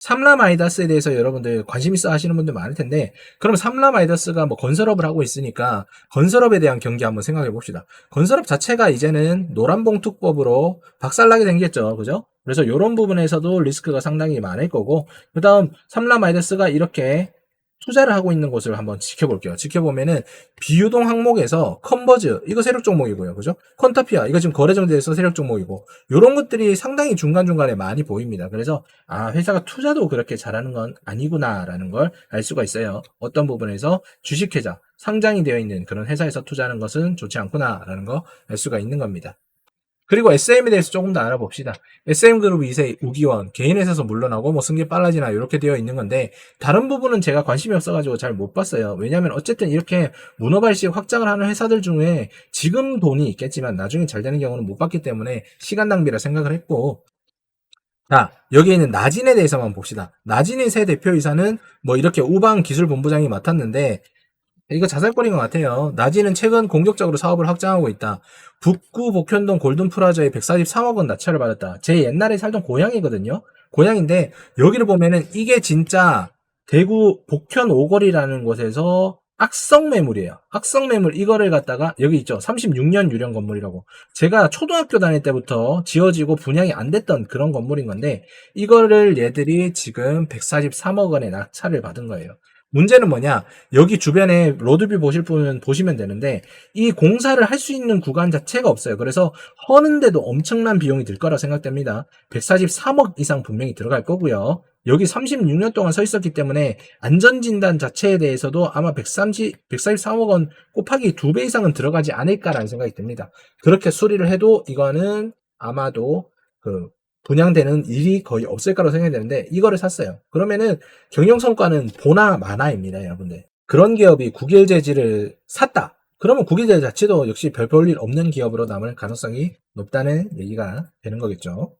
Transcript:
삼라 마이다스에 대해서 여러분들 관심 있어 하시는 분들 많을 텐데, 그럼 삼라 마이다스가 뭐 건설업을 하고 있으니까 건설업에 대한 경기 한번 생각해 봅시다. 건설업 자체가 이제는 노란봉투법으로 박살나게 생겼죠. 그죠? 그래서 이런 부분에서도 리스크가 상당히 많을 거고, 그 다음 삼라 마이다스가 이렇게 투자를 하고 있는 곳을 한번 지켜볼게요. 지켜보면은 비유동 항목에서 컨버즈 이거 세력 종목이고요. 그죠? 컨타피아 이거 지금 거래 정지에서 세력 종목이고 이런 것들이 상당히 중간중간에 많이 보입니다. 그래서 아 회사가 투자도 그렇게 잘하는 건 아니구나라는 걸 알 수가 있어요. 어떤 부분에서 주식회사 상장이 되어 있는 그런 회사에서 투자하는 것은 좋지 않구나라는 거 알 수가 있는 겁니다. 그리고 SM에 대해서 조금 더 알아봅시다. SM그룹 2세 우기원, 개인 회사에서 물러나고 뭐 승계 빨라지나 이렇게 되어 있는 건데 다른 부분은 제가 관심이 없어가지고 잘 못 봤어요. 왜냐하면 어쨌든 이렇게 문어발식 확장을 하는 회사들 중에 지금 돈이 있겠지만 나중에 잘 되는 경우는 못 봤기 때문에 시간 낭비라 생각을 했고 자, 여기 있는 나진에 대해서만 봅시다. 나진의 새 대표이사는 뭐 이렇게 우방 기술본부장이 맡았는데 이거 자살거리인 것 같아요. 나진은 최근 공격적으로 사업을 확장하고 있다. 북구 복현동 골든프라자에 143억 원 낙찰을 받았다. 제 옛날에 살던 고향이거든요. 고향인데 여기를 보면은 이게 진짜 대구 복현 오거리라는 곳에서 악성 매물이에요. 악성 매물 이거를 갖다가 여기 있죠. 36년 유령 건물이라고. 제가 초등학교 다닐 때부터 지어지고 분양이 안 됐던 그런 건물인 건데 이거를 얘들이 지금 143억 원의 낙찰을 받은 거예요. 문제는 뭐냐? 여기 주변에 로드뷰 보실 분은 보시면 되는데 이 공사를 할 수 있는 구간 자체가 없어요. 그래서 허는데도 엄청난 비용이 들 거라 생각됩니다. 143억 이상 분명히 들어갈 거고요. 여기 36년 동안 서 있었기 때문에 안전진단 자체에 대해서도 아마 130, 143억 원 곱하기 2배 이상은 들어가지 않을까라는 생각이 듭니다. 그렇게 수리를 해도 이거는 아마도 그 분양되는 일이 거의 없을 거라고 생각이 되는데 이거를 샀어요. 그러면은 경영 성과는 보나 마나입니다, 여러분들. 그런 기업이 국일 재지를 샀다. 그러면 국일 재지 자체도 역시 별 볼 일 없는 기업으로 남을 가능성이 높다는 얘기가 되는 거겠죠.